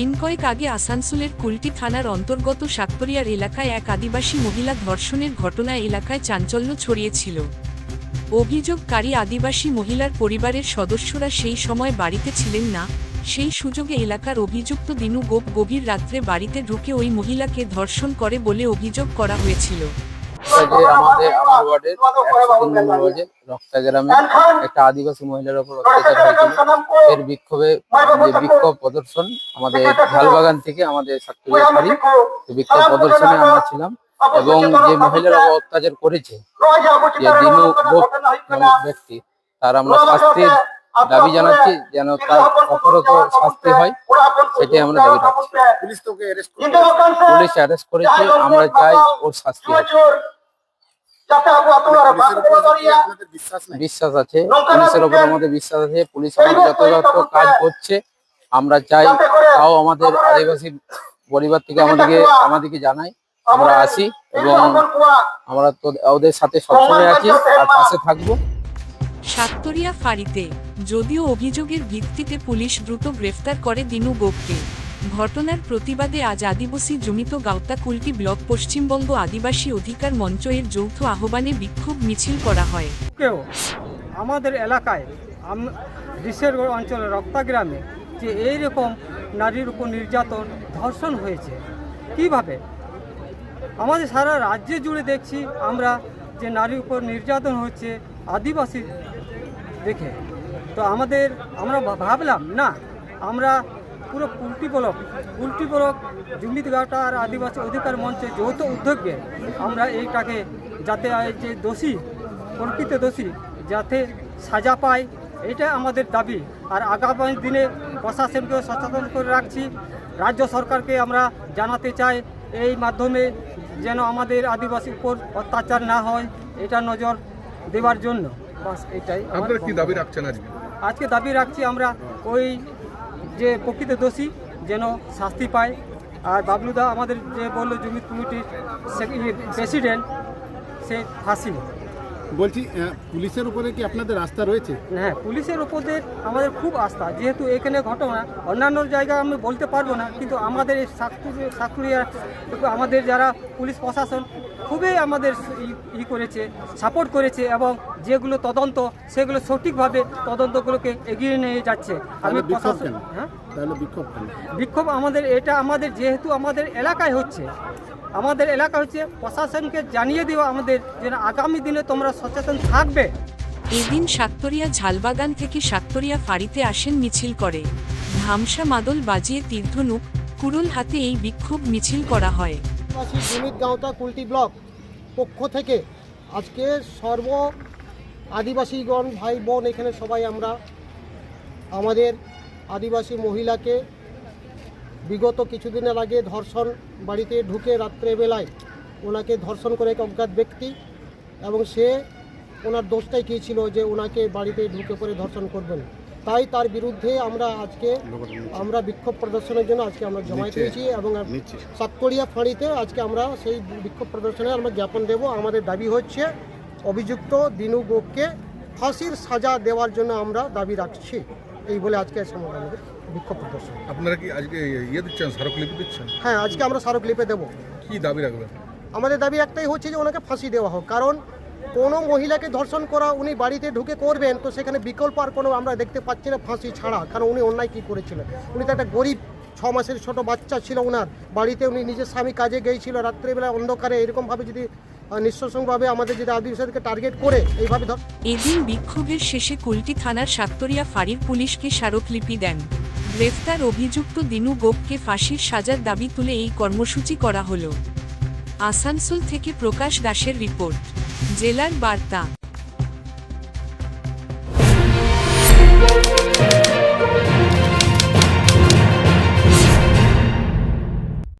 দিন কয়েক আগে আসানসোলের কুলটি থানার অন্তর্গত সাক্তরিয়ার এলাকায় এক আদিবাসী মহিলা ধর্ষণের ঘটনায় এলাকায় চাঞ্চল্য ছড়িয়েছিল। অভিযোগকারী আদিবাসী মহিলার পরিবারের সদস্যরা সেই সময় বাড়িতে ছিলেন না, সেই সুযোগে এলাকার অভিযুক্ত দিনু গোপ গভীর রাত্রে বাড়িতে ঢুকে ওই মহিলাকে ধর্ষণ করে বলে অভিযোগ করা হয়েছিল। যে আমাদের আমার ওয়ার্ডের একশো তিন নম্বর ওয়ার্ডে রক্তা গ্রামে একটা আদিবাসী মহিলার উপর অত্যাচার হয়েছিল। এর বিক্ষোভে যে বিক্ষোভ প্রদর্শন আমাদের ঝালবাগান থেকে আমাদের বাড়ি বিক্ষোভ প্রদর্শনে আমরা ছিলাম এবং যে মহিলার অত্যাচার করেছে যে দিনু গোপ নামক ব্যক্তি তার আমরা শাস্তির দাবি জানাচ্ছি যেন তার অপরত শাস্তি হয় সেটাই আমরা দাবি রাখছি। পুলিশ তোকে অ্যারেস্ট পুলিশ অ্যারেস্ট করেছে আমরা চাই ওর শাস্তি হোক। পুলিশের উপর কি আপনাদের বিশ্বাস আছে পুলিশের উপর আমাদের বিশ্বাস আছে পুলিশ আমাদের যথাযথ কাজ করছে আমরা চাই তাও আমাদের আদিবাসী পরিবার থেকে আমাদেরকে আমাদেরকে জানাই আমরা আসি এবং আমরা তো ওদের সাথে সবসময় আছি আর পাশে থাকব। সাততরিয়া ফাঁড়িতে যদিও অভিযোগের ভিত্তিতে পুলিশ দ্রুত গ্রেফতার করে দিনু গোপকে। ঘটনার প্রতিবাদে আজ আদিবাসী জমিত গাওতা কুলটি ব্লক পশ্চিমবঙ্গ আদিবাসী অধিকার মঞ্চ এর যৌথ আহ্বানে বিক্ষোভ মিছিল করা হয়। আমাদের এলাকায়, আম- ডিসের অঞ্চলে রক্তাগ্রামে যে এই রকম নারীর উপর নির্যাতন ধর্ষণ হয়েছে, কীভাবে? আমাদের সারা রাজ্যে জুড়ে দেখছি আমরা যে নারীর উপর নির্যাতন হচ্ছে আদিবাসী দেখে। তো আমাদের, আমরা ভাবলাম, না, আমরা পুরো উল্টি বলক উল্টি বলক আর আদিবাসী অধিকার মঞ্চে যৌথ উদ্যোগে আমরা এইটাকে যাতে যে দোষী প্রকৃত দোষী যাতে সাজা পায় এটা আমাদের দাবি। আর আগামী দিনে প্রশাসনকে সচেতন করে রাখছি। রাজ্য সরকারকে আমরা জানাতে চাই এই মাধ্যমে যেন আমাদের আদিবাসীর উপর অত্যাচার না হয় এটা নজর দেওয়ার জন্য। বাস এটাই। আমার কি দাবি রাখছেন আজকে? আজকে দাবি রাখছি আমরা ওই যে প্রকৃত দোষী যেন শাস্তি পায়। আর বাবলুদা, আমাদের যে বলল জমি কমিটির প্রেসিডেন্ট, সে ফাঁসি। বলছি পুলিশের উপরে কি আপনাদের আস্থা রয়েছে? হ্যাঁ পুলিশের উপরে আমাদের খুব আস্থা। যেহেতু এখানে ঘটনা অন্যান্য জায়গায় আমি বলতে পারব না কিন্তু আমাদের এই সাতপুরিয়া আমাদের যারা পুলিশ প্রশাসন খুবই আমাদের ই- করেছে সাপোর্ট করেছে এবং যেগুলো তদন্ত সেগুলো সঠিকভাবে তদন্তগুলোকে এগিয়ে নিয়ে যাচ্ছে। আমি প্রশাসন হ্যাঁ? বিক্ষোভ বিক্ষোভ আমাদের এটা আমাদের যেহেতু আমাদের এলাকায় হচ্ছে আমাদের এলাকা হচ্ছে প্রশাসনকে জানিয়ে দেওয়া আমাদের যে আগামী দিনে তোমরা সচেতন থাকবে। এদিন সাততরিয়া ঝালবাগান থেকে সাততরিয়া ফাঁড়িতে আসেন মিছিল করে। ধামসা মাদল বাজিয়ে তীর্ধনুক কুরুল হাতে এই বিক্ষোভ মিছিল করা হয়। গাঁওতা কুলটি ব্লক পক্ষ থেকে। আজকে সর্ব আদিবাসীগণ ভাই বোন এখানে সবাই আমরা আমাদের আদিবাসী মহিলাকে বিগত কিছুদিনের আগে ধর্ষণ বাড়িতে ঢুকে রাত্রেবেলায় ওনাকে ধর্ষণ করে এক অজ্ঞাত ব্যক্তি এবং সে ওনার দোষটাই কী ছিল যে ওনাকে বাড়িতে ঢুকে পড়ে ধর্ষণ করবেন। তাই তার বিরুদ্ধে আমরা আজকে আমরা বিক্ষোভ প্রদর্শনের জন্য আজকে আমরা জমায়েত হয়েছি এবং সাতকড়িয়া ফাঁড়িতে আজকে আমরা সেই বিক্ষোভ প্রদর্শনে আমরা জ্ঞাপন দেব। আমাদের দাবি হচ্ছে অভিযুক্ত দিনু গোপকে ফাঁসির সাজা দেওয়ার জন্য আমরা দাবি রাখছি। এই বলে আজকে সমাধান বিক্ষোভ প্রদর্শন। আপনারা কি আজকে ইয়ে দিচ্ছেন স্মারকলিপি দিচ্ছেন? হ্যাঁ আজকে আমরা স্মারকলিপে দেবো। কি দাবি রাখবেন? আমাদের দাবি একটাই হচ্ছে যে ওনাকে ফাঁসি দেওয়া হোক। কারণ কোনো মহিলাকে ধর্ষণ করা উনি বাড়িতে ঢুকে করবেন তো সেখানে বিকল্প আর কোনো আমরা দেখতে পাচ্ছি না ফাঁসি ছাড়া। কারণ উনি অন্যায় কী করেছিলেন? উনি তো একটা গরিব ছ মাসের ছোট বাচ্চা ছিল ওনার বাড়িতে উনি নিজের স্বামী কাজে গিয়েছিল রাত্রেবেলা অন্ধকারে এরকমভাবে যদি নিঃশংসভাবে আমাদের যদি আদিবাসীদেরকে টার্গেট করে এইভাবে ধর এদিন বিক্ষোভের শেষে কুলটি থানার সাততরিয়া ফাঁড়ির পুলিশকে স্মারকলিপি দেন। গ্রেফতার অভিযুক্ত দিনু গোপকে ফাঁসির সাজার দাবি তুলে এই কর্মসূচি করা হল। আসানসোল থেকে প্রকাশ দাসের রিপোর্ট। জেলার বার্তা।